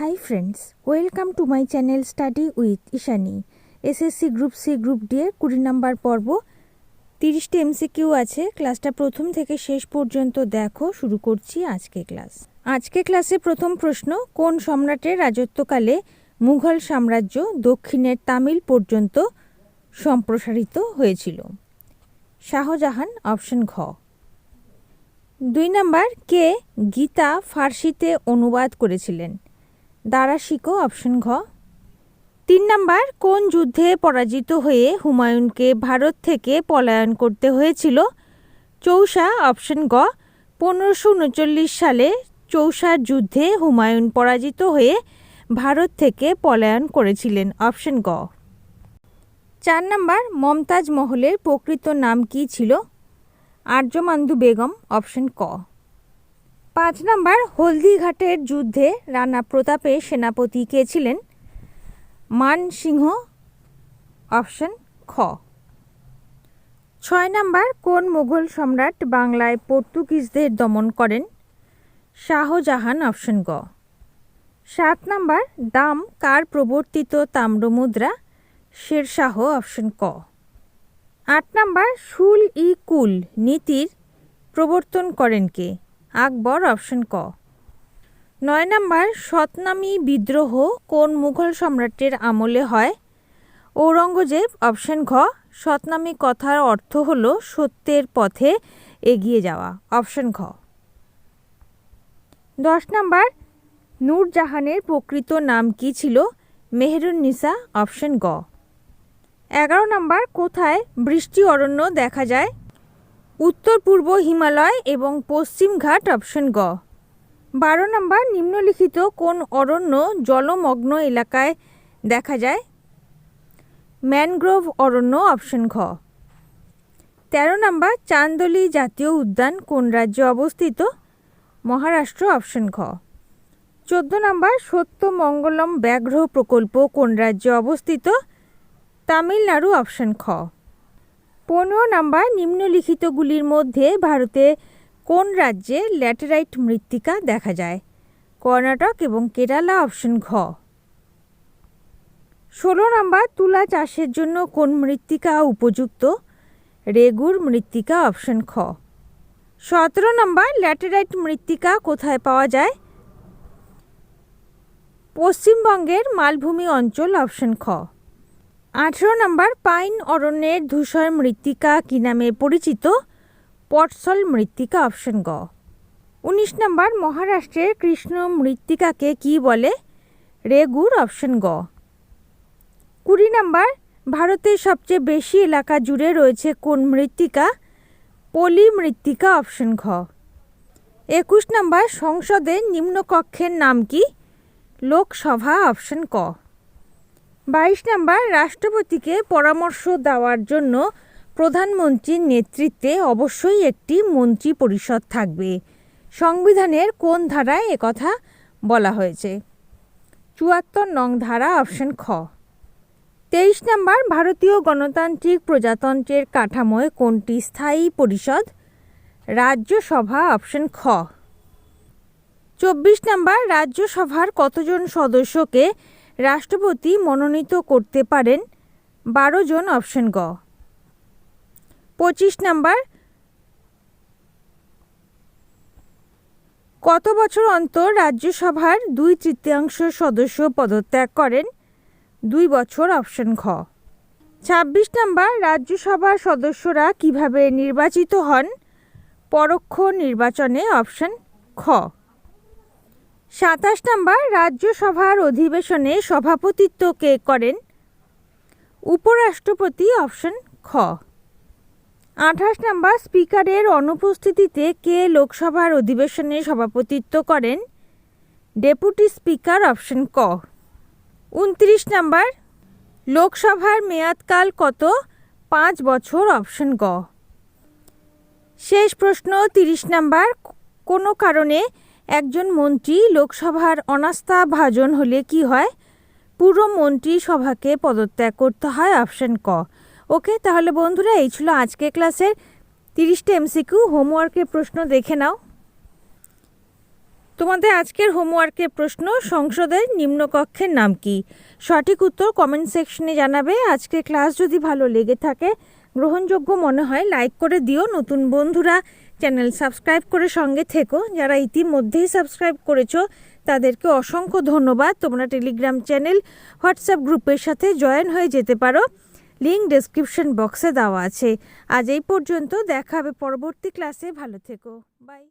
Hi friends welcome to my channel study with Ishani SSC group C group D এর কুড়ি নম্বর পর্ব। তিরিশটি MCQ আছে। ক্লাসটা প্রথম থেকে শেষ পর্যন্ত দেখো। শুরু করছি আজকে ক্লাস। আজকে ক্লাসে প্রথম প্রশ্ন, কোন সম্রাটের রাজত্বকালে মুঘল সাম্রাজ্য দক্ষিণের তামিল পর্যন্ত সম্প্রসারিত হয়েছিল? শাহজাহান অপশন ঘ। দুই নাম্বার, কে গীতা ফার্সিতে অনুবাদ করেছিলেন? দারাশিকো অপশন ঘ। তিন নাম্বার, কোন যুদ্ধে পরাজিত হয়ে হুমায়ুনকে ভারত থেকে পলায়ন করতে হয়েছিল? চৌসা অপশন গ পনেরোশো উনচল্লিশ সালে চৌসার যুদ্ধে হুমায়ুন পরাজিত হয়ে ভারত থেকে পলায়ন করেছিলেন অপশন গ চার নাম্বার, মমতাজ মহলের প্রকৃত নাম কী ছিল? আর্যমান্দু বেগম অপশন ক। পাঁচ নম্বর, হলদিঘাটের যুদ্ধে রানা প্রতাপের সেনাপতি কে ছিলেন? মান সিংহ, অপশন খ। ছয় নম্বর, কোন মুঘল সম্রাট বাংলায় পর্তুগিজদের দমন করেন? শাহজাহান, অপশন গ। সাত নম্বর, দাম কার প্রবর্তিত তাম্রমুদ্রা? শেরশাহ, অপশন ক। আট নাম্বার শুল ই কুল নীতির প্রবর্তন করেন কে? আকবর, অপশন ক। নয় নাম্বার সতনামী বিদ্রোহ কোন মুঘল সম্রাটের আমলে হয়? ঔরঙ্গজেব, অপশন ঘ সতনামী কথার অর্থ হল সত্যের পথে এগিয়ে যাওয়া, অপশন ঘ। দশ নাম্বার, নূরজাহানের প্রকৃত নাম কি ছিল? মেহেরুন্নিসা, অপশন গ। এগারো নম্বর, কোথায় বৃষ্টি অরণ্য দেখা যায়? উত্তর পূর্ব হিমালয় এবং পশ্চিম ঘাট অপশন গ। বারো নম্বর নিম্নলিখিত কোন অরণ্য জলমগ্ন এলাকায় দেখা যায়? ম্যানগ্রোভ অরণ্য অপশন ঘ। তেরো নম্বর চান্দলি জাতীয় উদ্যান কোন রাজ্যে অবস্থিত? মহারাষ্ট্র অপশন ঘ। চোদ্দ নম্বর সত্যমঙ্গলম ব্যাঘ্র প্রকল্প কোন রাজ্যে অবস্থিত? তামিলনাড়ু অপশন খ। পনেরো নাম্বার নিম্নলিখিতগুলির মধ্যে ভারতে কোন রাজ্যে ল্যাটেরাইট মৃত্তিকা দেখা যায়? কর্ণাটক এবং কেরালা অপশন ঘ। ষোলো নাম্বার, তুলা চাষের জন্য কোন মৃত্তিকা উপযুক্ত? রেগুর মৃত্তিকা অপশন খ। সতেরো নম্বর, ল্যাটেরাইট মৃত্তিকা কোথায় পাওয়া যায়? পশ্চিমবঙ্গের মালভূমি অঞ্চল অপশন খ। আঠেরো নম্বর পাইন অরণ্যের ধূসর মৃত্তিকা কি নামে পরিচিত? পটসল মৃত্তিকা অপশন গ। উনিশ নম্বর মহারাষ্ট্রের কৃষ্ণ মৃত্তিকাকে কি বলে? রেগুর অপশন গ। কুড়ি নম্বর ভারতের সবচেয়ে বেশি এলাকা জুড়ে রয়েছে কোন মৃত্তিকা? পলি মৃত্তিকা অপশন ঘ। একুশ নম্বর সংসদের নিম্নকক্ষের নাম কি? লোকসভা অপশন ক। বাইশ নাম্বার, রাষ্ট্রপতিকে পরামর্শ দেওয়ার জন্য প্রধানমন্ত্রীর নেতৃত্বে অবশ্যই একটি মন্ত্রী পরিষদ থাকবে। সংবিধানের কোন ধারায় একথা বলা হয়েছে? চুয়াত্তর নং ধারা, অপশন খ। তেইশ নাম্বার, ভারতীয় গণতান্ত্রিক প্রজাতন্ত্রের কাঠামোয় কোনটি স্থায়ী পরিষদ? রাজ্যসভা, অপশন খ। চব্বিশ নাম্বার, রাজ্যসভার কতজন সদস্যকে রাষ্ট্রপতি মনোনীত করতে পারেন বারো জন অপশন গ। পঁচিশ নাম্বার, কত বছর অন্তর রাজ্যসভার দুই তৃতীয়াংশ সদস্য পদত্যাগ করেন? দুই বছর অপশন খ ছাব্বিশ নাম্বার, রাজ্যসভার সদস্যরা কীভাবে নির্বাচিত হন? পরোক্ষ নির্বাচনে অপশন খ। সাতাশ নম্বর রাজ্যসভার অধিবেশনে সভাপতিত্ব কে করেন? উপরাষ্ট্রপতি অপশন খ। আঠাশ নম্বর স্পিকারের অনুপস্থিতিতে কে লোকসভার অধিবেশনে সভাপতিত্ব করেন? ডেপুটি স্পিকার অপশন ক। উনত্রিশ নম্বর লোকসভার মেয়াদকাল কত? পাঁচ বছর অপশন গ। শেষ প্রশ্ন তিরিশ নাম্বার, কোনো কারণে একজন মন্ত্রী লোকসভার অনাস্থা ভাজন হলে কি হয়? পুরো মন্ত্রী সভাকে পদত্যাগ করতে হয় অপশন ক। ওকে, তাহলে বন্ধুরা, এই ছিল আজকে ক্লাসের তিরিশটা এমসিকিউ। হোমওয়ার্কের প্রশ্ন দেখে নাও। তোমাদের আজকের হোমওয়ার্কের প্রশ্ন, সংসদের নিম্নকক্ষের নাম কি? সঠিক উত্তর কমেন্ট সেকশনে জানাবে। আজকের ক্লাস যদি ভালো লেগে থাকে, গ্রহণযোগ্য মনে হয় লাইক করে দিও। নতুন বন্ধুরা চ্যানেল সাবস্ক্রাইব করে সঙ্গে থেকো। যারা ইতিমধ্যেই সাবস্ক্রাইব করেছ, তাদেরকে অসংখ্য ধন্যবাদ। তোমরা টেলিগ্রাম চ্যানেল হোয়াটসঅ্যাপ গ্রুপের সাথে জয়েন হয়ে যেতে পারো। লিঙ্ক ডেসক্রিপশন বক্সে দেওয়া আছে। আজ এই পর্যন্ত, দেখা হবে পরবর্তী ক্লাসে ভালো থেকো। বাই